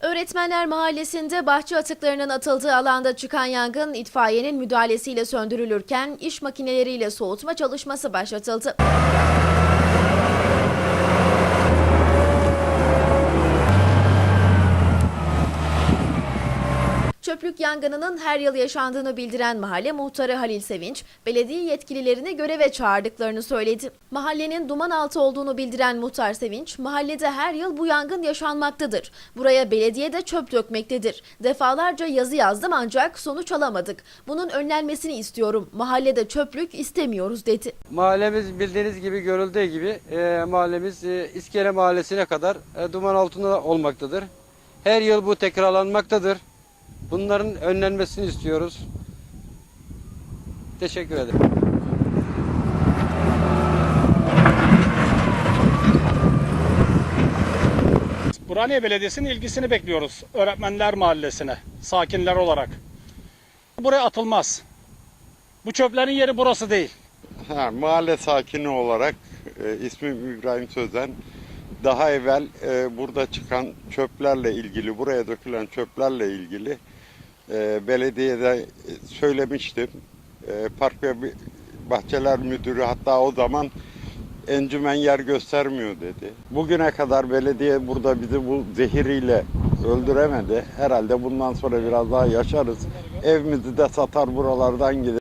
Öğretmenler Mahallesi'nde bahçe atıklarının atıldığı alanda çıkan yangın itfaiyenin müdahalesiyle söndürülürken iş makineleriyle soğutma çalışması başlatıldı. Çöplük yangınının her yıl yaşandığını bildiren mahalle muhtarı Halil Sevinç, belediye yetkililerini göreve çağırdıklarını söyledi. Mahallenin duman altı olduğunu bildiren muhtar Sevinç, mahallede her yıl bu yangın yaşanmaktadır. Buraya belediye de çöp dökmektedir. Defalarca yazı yazdım ancak sonuç alamadık. Bunun önlenmesini istiyorum. Mahallede çöplük istemiyoruz dedi. Mahallemiz bildiğiniz gibi görüldüğü gibi e, mahallemiz e, İskele Mahallesi'ne kadar e, duman altında olmaktadır. Her yıl bu tekrarlanmaktadır. Bunların önlenmesini istiyoruz. Teşekkür ederim. Burhaniye Belediyesi'nin ilgisini bekliyoruz Öğretmenler Mahallesi'ne, sakinler olarak. Buraya atılmaz. Bu çöplerin yeri burası değil. Ha, mahalle sakini olarak e, ismim İbrahim Sözen. Daha evvel e, burada çıkan çöplerle ilgili, buraya dökülen çöplerle ilgili e, belediyede söylemiştim. E, Park ve Bahçeler Müdürü hatta o zaman encümen yer göstermiyor dedi. Bugüne kadar belediye burada bizi bu zehiriyle öldüremedi. Herhalde bundan sonra biraz daha yaşarız. Evimizi de satar buralardan gider.